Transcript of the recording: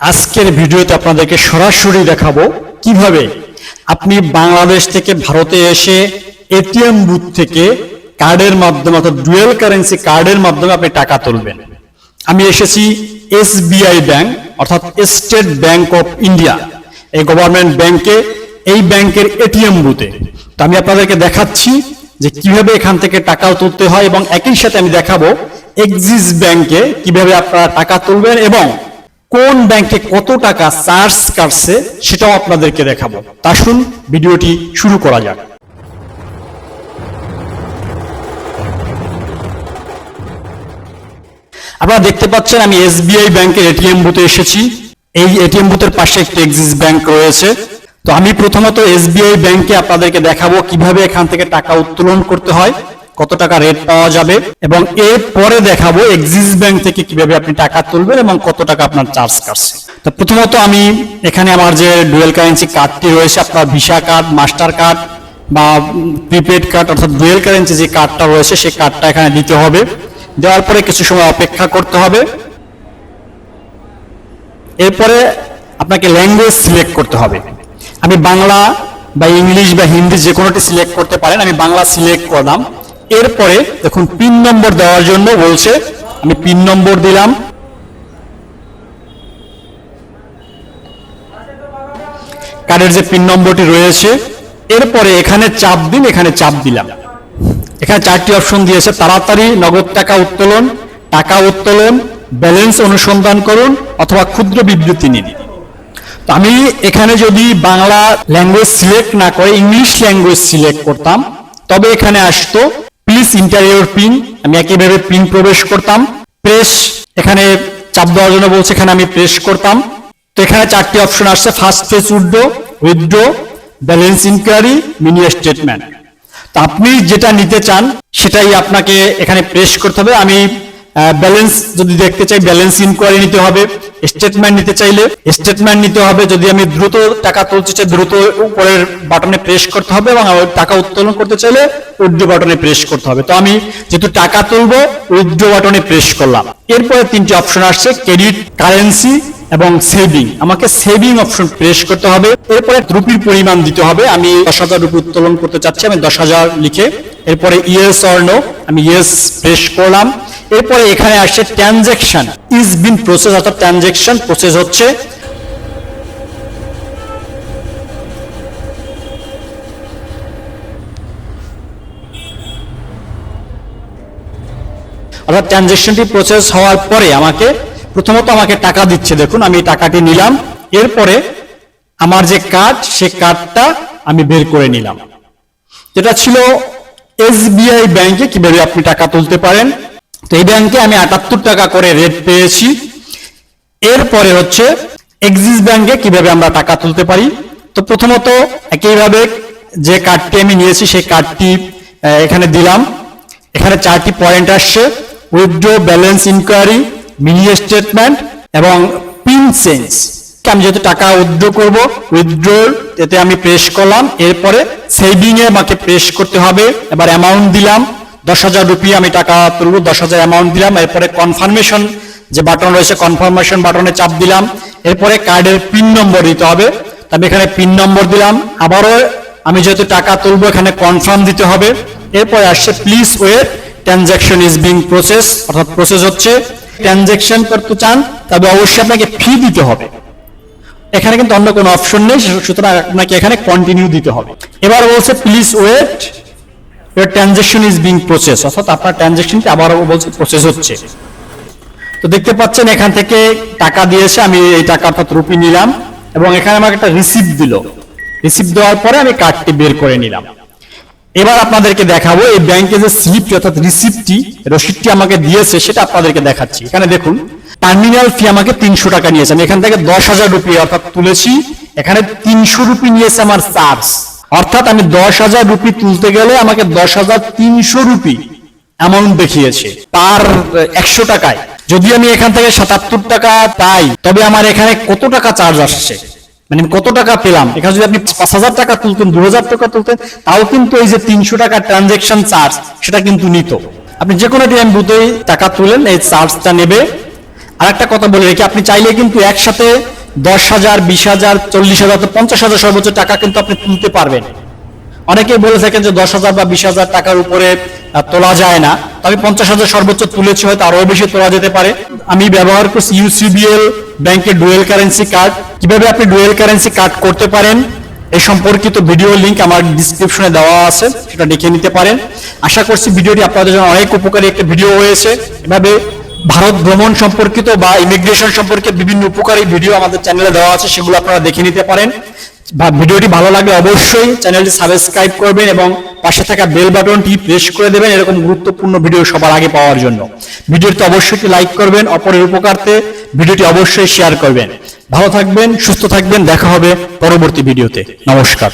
আজকের ভিডিওতে আপনাদেরকে সরাসরি দেখাবো কীভাবে আপনি বাংলাদেশ থেকে ভারতে এসে এটিএম বুথ থেকে কার্ডের মাধ্যমে অর্থাৎ ডুয়েল কারেন্সি কার্ডের মাধ্যমে আপনি টাকা তুলবেন। আমি এসেছি এসবিআই ব্যাংক, অর্থাৎ স্টেট ব্যাংক অফ ইন্ডিয়া, এই গভর্নমেন্ট ব্যাংকে, এই ব্যাংকের এটিএম বুথে। তো আমি আপনাদেরকে দেখাচ্ছি যে কীভাবে এখান থেকে টাকা তুলতে হয় এবং একই সাথে আমি দেখাবো এক্সিস ব্যাংকে কীভাবে আপনারা টাকা তুলবেন এবং কোন ব্যাংকে কত টাকা চার্জ কাটছে সেটাও আপনাদেরকে দেখাবো। তা শুন, ভিডিওটি শুরু করা যাক। আপনারা দেখতে পাচ্ছেন, আমি এসবিআই ব্যাংকের এটিএম বুথে এসেছি। এই এটিএম বুথের পাশে একটি এক্সিস ব্যাংক রয়েছে। তো আমি প্রথমত এসবিআই ব্যাংকে আপনাদেরকে দেখাবো কীভাবে এখান থেকে টাকা উত্তোলন করতে হয়। কত টাকা রেট পাওয়া যাবে? এবং এর পরে দেখাবো এক্সিস ব্যাংক থেকে কীভাবে আপনি টাকা তুলবেন এবং কত টাকা আপনার চার্জ কাটছে। তো প্রথমত আমি এখানে আমার যে ডুয়েল কারেন্সি কার্ডটি রয়েছে, আপনার ভিসা কার্ড মাস্টার কার্ড বা প্রিপেড কার্ড অর্থাৎ ডুয়েল কারেন্সি যে কার্ডটা রয়েছে সেই কার্ডটা এখানে দিতে হবে। দেওয়ার পরে কিছু সময় অপেক্ষা করতে হবে। এরপরে আপনাকে ল্যাঙ্গুয়েজ সিলেক্ট করতে হবে। আমি বাংলা বা ইংলিশ বা হিন্দি যে কোনোটি সিলেক্ট করতে পারেন, আমি বাংলা সিলেক্ট করলাম। এরপরে দেখুন, পিন নম্বর দেওয়ার জন্য বলছে, আমি পিন নম্বর দিলাম। কার্ডের যে পিন নম্বরটি রয়েছে, এরপরে এখানে চাপ দিন, এখানে চাপ দিলাম। এখানে চারটি অপশন দিয়েছে, তাড়াতাড়ি নগদ টাকা উত্তোলন টাকা উত্তোলন, ব্যালেন্স অনুসন্ধান করুন, অথবা ক্ষুদ্র বিবৃতি নিন। তো আমি এখানে যদি বাংলা ল্যাঙ্গুয়েজ সিলেক্ট না করে, ইংলিশ ল্যাঙ্গুয়েজ সিলেক্ট করতাম, তবে এখানে আসতো ইন্টারিয়র পিন আমি একইভাবে পিন প্রবেশ করতাম। প্রেস এখানে চাপ দেওয়ার জন্য বলছে, এখানে আমি প্রেস করতাম। তো এখানে চারটি অপশন আসছে first press withdraw withdraw balance enquiry mini statement তো আপনি যেটা নিতে চান, সেটাই আপনাকে এখানে প্রেস করতে হবে। আমি ব্যালেন্স যদি দেখতে চাই ব্যালেন্স ইনকোয়ারি নিতে হবে। স্টেটমেন্ট নিতে চাইলে স্টেটমেন্ট নিতে হবে। যদি আমি দ্রুত টাকা তুলতে চাই, দ্রুত উপরের বাটনে প্রেস করতে হবে এবং টাকা উত্তোলন করতে চাইলে উইথড্রো বাটনে প্রেস করতে হবে। তো আমি যেহেতু টাকা তুলবো, উইথড্রো বাটনে প্রেস করলাম। এরপরে তিনটি অপশন আসছে ক্রেডিট কারেন্সি এবং সেভিং আমাকে সেভিং অপশন প্রেস করতে হবে। এরপরে রুপির পরিমাণ দিতে হবে। আমি দশ হাজার রুপি উত্তোলন করতে চাচ্ছি, আমি দশ হাজার লিখে। এরপরে ইয়েস অর নো আমি ইয়েস প্রেস করলাম। এরপরে এখানে আসছে ট্রানজেকশন ইজ বিন প্রসেস অর্থাৎ ট্রানজেকশন প্রসেস হচ্ছে অর্থাৎ ট্রানজেকশনটি প্রসেস হওয়ার পরে আমাকে প্রথমত আমাকে টাকা দিচ্ছে, দেখুন আমি টাকাটি নিলাম, এরপরে আমার যে কার্ড সে কার্ডটা আমি বের করে নিলাম। যেটা ছিল এসবিআই ব্যাংকে কীভাবে আপনি টাকা তুলতে পারেন? তো এই ব্যাংকে আমি আটাত্তর টাকা করে রেট পেয়েছি। এরপরে হচ্ছে এক্সিস ব্যাংকে কীভাবে আমরা টাকা তুলতে পারি? তো প্রথমত একইভাবে যে কার্ডটি আমি নিয়েছি, সেই কার্ডটি এখানে দিলাম। এখানে চারটি পয়েন্ট আসছে। Withdraw balance enquiry mini statement এবং পিন চেঞ্জ আমি যেহেতু টাকা উইথড্র করব উইথড্র এতে আমি প্রেস করলাম। এরপরে সেভিং এ আমাকে প্রেস করতে হবে। এবার অ্যামাউন্ট দিলাম। দশ হাজার রুপি আমি টাকা তুলব, দশ হাজার অ্যামাউন্ট দিলাম। এরপরে কনফার্মেশন যে বাটন রয়েছে কনফার্মেশন বাটনে চাপ দিলাম। এরপরে কার্ডের পিন নম্বর দিতে হবে। তবে এখানে পিন নম্বর দিলাম। আবারও আমি যেহেতু টাকা তুলবো, এখানে কনফার্ম দিতে হবে। এরপরে আসছে please wait transaction is being process অর্থাৎ প্রসেস হচ্ছে। ট্রানজাকশন করতে চান, তবে অবশ্যই আপনাকে ফি দিতে হবে। এখানে কিন্তু অন্য কোনো অপশন নেই, সুতরাং আপনাকে এখানে কন্টিনিউ দিতে হবে। এবার বলছে please wait your transaction is being process অর্থাৎ আপনার ট্রানজাকশনটি আবারও বলছে প্রসেস হচ্ছে। তো দেখতে পাচ্ছেন, এখান থেকে টাকা দিয়েছে, আমি এই টাকা অর্থাৎ রুপি নিলাম এবং এখানে আমাকে একটা রিসিপ্ট দিল। রিসিপ্ট দেওয়ার পরে আমি কার্ডটি বের করে নিলাম। এবার আপনাদেরকে দেখাবো, এই ব্যাংকে যে স্লিপটি অর্থাৎ রিসিপ্টটি রসিদটি আমাকে দিয়েছে, সেটা আপনাদেরকে দেখাচ্ছি। এখানে দেখুন টার্মিনাল ফি আমাকে তিনশো টাকা নিয়েছে। আমি এখান থেকে দশ হাজার রুপি, অর্থাৎ তুলেছি। এখানে তিনশো রুপি নিয়েছে আমার চার্জ অর্থাৎ আমি দশ হাজার রুপি তুলতে গেলে আমাকে দশ হাজার তিনশো রুপি অ্যামাউন্ট দেখিয়েছে তার একশো টাকায়। যদি আমি এখান থেকে সাতাত্তর টাকা পাই, তবে আমার এখানে কত টাকা চার্জ আসছে? মানে কত টাকা পেলাম? এখানে যদি আপনি পাঁচ হাজার টাকা তুলতেন, দু হাজার টাকা তুলতেন, তাও কিন্তু এই যে তিনশো টাকা ট্রানজেকশন চার্জ সেটা কিন্তু নিত। আপনি যে কোনো এটিএম বুথেই টাকা তুলেন, এই চার্জটা নেবে। আর একটা কথা বলে রেখে, আপনি চাইলে কিন্তু একসাথে দশ হাজার, বিশ হাজার, চল্লিশ হাজার পঞ্চাশ হাজার সর্বোচ্চ টাকা কিন্তু আপনি তুলতে পারবেন। অনেকেই বলে থাকেন যে দশ হাজার বা বিশ হাজার টাকার উপরে তোলা যায় না। তো আমি পঞ্চাশ হাজার সর্বোচ্চ তুলেছি, হয়তো আরও বেশি তোলা যেতে পারে। আমি ব্যবহার করছি ইউসিবিএল ব্যাংকের ডুয়েল কারেন্সি কার্ড। কীভাবে আপনি ডুয়েল কারেন্সি কার্ড করতে পারেন এই সম্পর্কিত ভিডিও লিংক আমার ডিসক্রিপশনে দেওয়া আছে, সেটা দেখে নিতে পারেন। আশা করছি ভিডিওটি আপনাদের জন্য অনেক উপকারী একটা ভিডিও হয়েছে। এভাবে ভারত ভ্রমণ সম্পর্কিত বা ইমিগ্রেশন সম্পর্কে বিভিন্ন উপকারী ভিডিও আমাদের চ্যানেলে দেওয়া আছে, সেগুলো আপনারা দেখে নিতে পারেন। বা ভিডিওটি ভালো লাগলে অবশ্যই চ্যানেলটি সাবস্ক্রাইব করবেন এবং পাশে থাকা বেল বাটনটি প্রেস করে দেবেন এরকম গুরুত্বপূর্ণ ভিডিও সবার আগে পাওয়ার জন্য। ভিডিওটি অবশ্যই লাইক করবেন, অপরের উপকার্থে ভিডিওটি অবশ্যই শেয়ার করবেন। ভালো থাকবেন, সুস্থ থাকবেন, দেখা হবে পরবর্তী ভিডিওতে নমস্কার।